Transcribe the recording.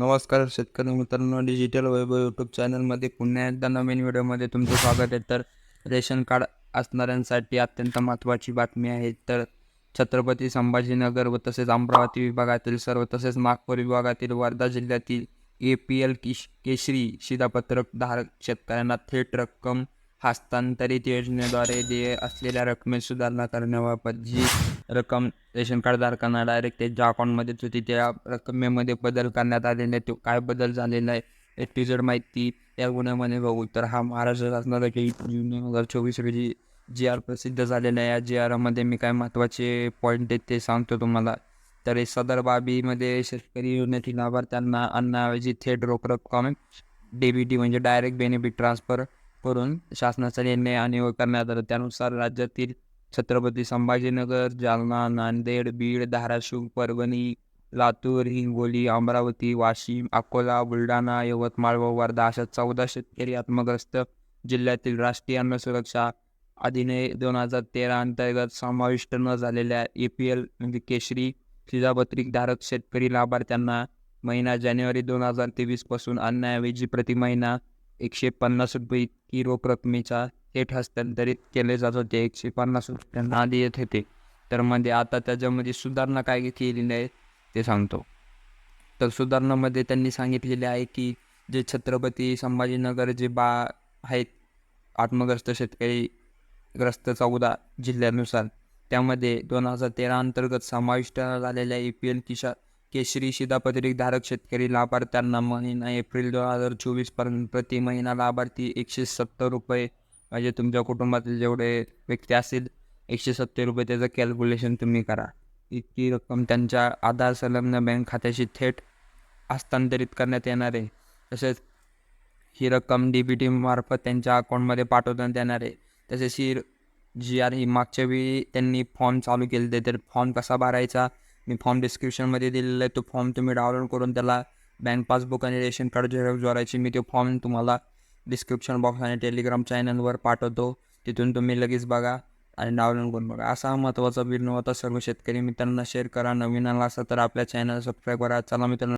नमस्कार शेतकरी मित्रांनो डिजिटल वैभव यूट्यूब चॅनलमध्ये पुन्हा एकदा नवीन व्हिडिओमध्ये तुमचं स्वागत आहे. तर रेशन कार्ड असणाऱ्यांसाठी अत्यंत महत्त्वाची बातमी आहे. तर छत्रपती संभाजीनगर व तसेच अमरावती विभागातील सर्व तसेच नागपूर विभागातील वर्धा जिल्ह्यातील ए पी एल किश केशरी शिधापत्रक धारक शेतकऱ्यांना थेट रक्कम हस्तांतरित योजनेद्वारे देय असलेल्या रकमेत सुधारणा करण्याबाबत जी रक्कम रेशन कार्ड धारकांना डायरेक्ट त्यांच्या अकाउंटमध्ये होती त्या रकमेमध्ये बदल करण्यात आलेला आहे. तो काय बदल झालेला आहे ए टी झेड माहिती या गुन्ह्यामध्ये बघू. तर हा महाराष्ट्र शासनाचा काही जून दोन हजार चोवीस रोजी जी आर प्रसिद्ध झालेला आहे. या जी आरमध्ये मी काय महत्त्वाचे पॉईंट आहेत ते सांगतो तुम्हाला. तर सदर बाबीमध्ये शेतकरी योजनेतील लाभार्थ्यांना अन्नाऐवजी थेट रोख रक्कम डीबीटी बी म्हणजे डायरेक्ट बेनिफिट ट्रान्सफर करून शासनाचा निर्णय आणि करण्यात आला. त्यानुसार राज्यातील छत्रपती संभाजीनगर जालना नांदेड बीड धाराशिव परभणी लातूर हिंगोली अमरावती वाशिम अकोला बुलढाणा यवतमाळ व वर्धा अशा चौदा शेतकरी आत्मग्रस्त जिल्ह्यातील राष्ट्रीय अन्न सुरक्षा अधिनियम दोन हजार तेरा अंतर्गत समाविष्ट न झालेल्या ए पी एल म्हणजे केशरी शिधापत्रिक धारक शेतकरी लाभार्थ्यांना महिना जानेवारी दोन हजार तेवीसपासून अन्नाऐवजी प्रति महिना एकशे पन्नास रुपये इतकी रोख रकमेचा थेट हस्तांतरित केले जात होते. एकशे पन्नास रुपये आधी येत होते. तर मध्ये आता त्याच्यामध्ये सुधारणा काय केलेली आहे ते सांगतो. तर सुधारणामध्ये त्यांनी सांगितलेले आहे की जे छत्रपती संभाजीनगर जे बा आहेत आत्मग्रस्त शेतकरी ग्रस्त चौदा जिल्ह्यानुसार त्यामध्ये दोन हजार तेरा अंतर्गत समाविष्ट झालेल्या ए पी एल किशा केशरी शिधापत्रिक धारक शेतकरी लाभार्थ्यांना महिना एप्रिल दोन हजार चोवीसपर्यंत प्रति महिना लाभार्थी एकशे सत्तर रुपये म्हणजे तुमच्या कुटुंबातील जेवढे व्यक्ती असतील एकशे सत्तर रुपये त्याचं कॅल्क्युलेशन तुम्ही करा. इतकी रक्कम त्यांच्या आधार संलग्न बँक खात्याशी थेट हस्तांतरित करण्यात येणार आहे. तसेच ही रक्कम डी बी टी मार्फत त्यांच्या अकाउंटमध्ये पाठवण्यात येणार आहे. तसेच ही जी आर ही मागच्या वेळी त्यांनी फॉर्म चालू केले ते तर फॉर्म कसा भरायचा मी फॉर्म डिस्क्रिप्शनमध्ये दिलेला आहे. तो फॉर्म तुम्ही डाउनलोड करून त्याला बँक पासबुक आणि रेशन कार्ड झेरॉक्स जोडायची मी तो फॉर्म तुम्हाला डिस्क्रिप्शन बॉक्स आणि टेलिग्राम चॅनलवर पाठवतो. तिथून तुम्ही लगेच बघा आणि डाउनलोड करून बघा. असा महत्त्वाचा विनो होता. सर्व शेतकरी मित्रांना शेअर करा. नवीन आला असा तर आपल्या चॅनल सबस्क्राईब करा. चला मित्रांनो.